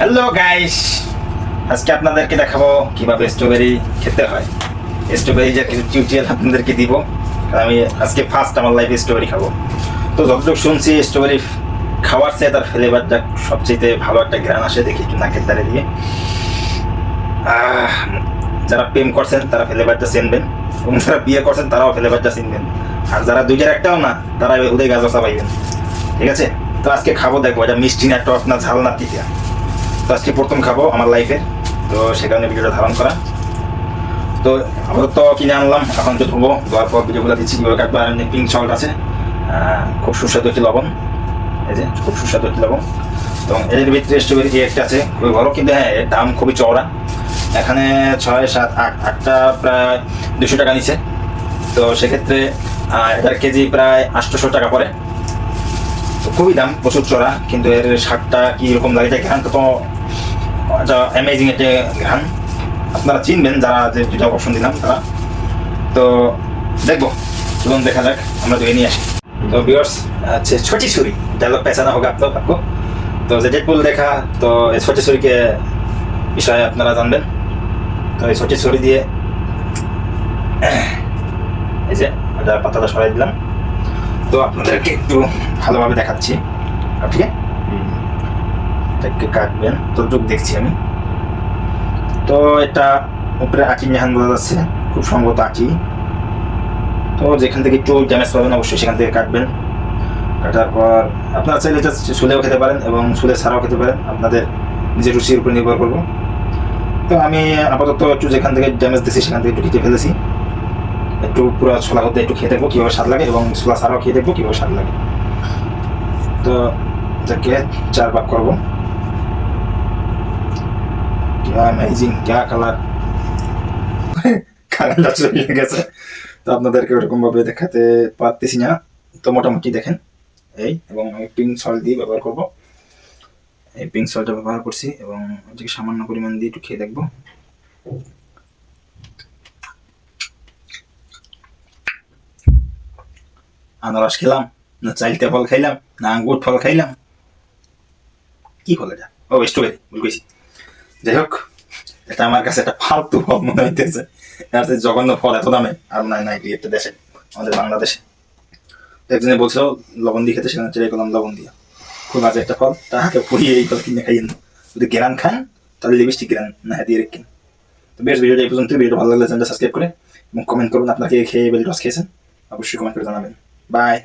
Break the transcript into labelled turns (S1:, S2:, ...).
S1: Hello guys আজকে আপনাদেরকে দেখাবো কীভাবে স্ট্রবেরি খেতে হয়। স্ট্রবেরি যা কিছু টিউটোরিয়াল আপনাদেরকে দিব। আমি আজকে ফার্স্ট আমার লাইফে স্ট্রবেরি খাব। তো যতটুকু শুনছি স্ট্রবেরি খাওয়ার চেয়ে তার ফ্লেভারটা সবচেয়ে ভালো একটা গ্রান আসে দেখি একটু নাকের দ্বারে দিয়ে। যারা প্রেম করছেন, তারা ফ্লেভারটা চিনবেন। এবং যারা বিয়ে করছেন, তারাও ফ্লেভারটা চিনবেন। আর যারা দুইটার একটাও না, তারা উদয় গাজা পাইবেন ঠিক আছে? তো আজকে খাব, দেখব, এটা মিষ্টি না, টক না, ঝাল না, তিতা। তো আজকে প্রথম খাব আমার লাইফে তো সে কারণে ভিডিওটা ধারণ করা। তো আপাতত কিনে আনলাম, এখন তো ধুবো। ধোয়ার পর ভিডিওগুলো দিচ্ছি, কীভাবে কাটবো, আর পিঙ্ক সল্ট আছে। খুব সুস্বাদু একটি লবণ। এই যে, খুব সুস্বাদু একটি লবণ। এবং এর ভিতরে স্ট্রবেরি যে একটা আছে, খুবই ভালো। কিন্তু হ্যাঁ এর দাম খুবই চওড়া। এখানে ছয়, সাত, আট, আটটা প্রায় দুশো টাকা নিচ্ছে। তো সেক্ষেত্রে এটার কেজি প্রায় আটশোশো টাকা পড়ে। তো খুবই দাম, প্রচুর চড়া কিন্তু এর স্বাদটা কি রকম লাগে, এটা ঘ্রানটা তো এটা অ্যামেজিং একটা ঘ্রান আপনারা চিনবেন যারা যে দুটা অপশন দিলাম তারা তো দেখবো চলুন দেখা যাক আমরা ধুয়ে নিয়ে আসি তো বিয়ার্স আচ্ছা ছোটি ছুরি ডায়লগ পেছানো হোক আপনার आपको তো যে ডেডপুল দেখা তো এই ছোটি ছুরিকে বিষয়ে আপনারা জানবেন তো এই ছোটি ছুরি দিয়ে এই যে এটা পাতাটা সরাই দিলাম তো আপনাদেরকে একটু ভালোভাবে দেখাচ্ছি ঠিক আছে এটাকে কাটবেন ততটুক দেখছি আমি। তো এটা উপরে আঁকি নেহান বলা যাচ্ছে। খুব সম্ভবত আঁকি। তো যেখান থেকে একটু ড্যামেজ পাবেন, অবশ্যই সেখান থেকে কাটবেন। কাটার পর আপনারা চাইলে এটা শুলেও খেতে পারেন এবং শুলে ছাড়াও খেতে পারেন। আপনাদের নিজের রুচির উপর নির্ভর করব। তো আমি আপাতত একটু যেখান থেকে ড্যামেজ দিয়েছি, সেখান থেকে একটু কেটে ফেলেছি। একটু পুরো ছোলা হতে একটু খেয়ে দেখব কীভাবে স্বাদ লাগে এবং ছোলা ছাড়াও খেয়ে দেখব কীভাবে স্বাদ লাগে। তো এটাকে চার ভাগ করব। সামান্য পরিমাণ দিয়ে খেয়ে দেখব। আনারস খেলাম, না চাইলতে ফল খাইলাম, না আঙ্গুর ফল খাইলাম। কি ফল এটা? ও স্ট্রবেরি বুঝেছি যাই হোক। এটা আমার কাছে একটা ফালতু ফল মনে হইতেছে। জঘন্য ফল এত দামে? আর নাই নাই একটা দেশে, আমাদের বাংলাদেশে। একজনে বলছিল, লবণ দিয়ে খেতে, সেখানে চেয়ে করলাম লবণ দিয়ে। খুব বাজে একটা ফল, তাহাকে পুড়িয়ে এই ফল কিনে খাইয়েন। যদি গ্রান খান, তাহলে লিপস্টিক গ্রান না হ্যাঁ দিয়ে রেখেন। তো বেশ, ভিডিওটা এই পর্যন্ত ভিডিও ভালো লাগলে চ্যানেলটা সাবস্ক্রাইব করে এবং কমেন্ট করুন আপনাকে খেয়ে বেল রস খেয়েছেন? অবশ্যই কমেন্ট করে জানাবেন। বাই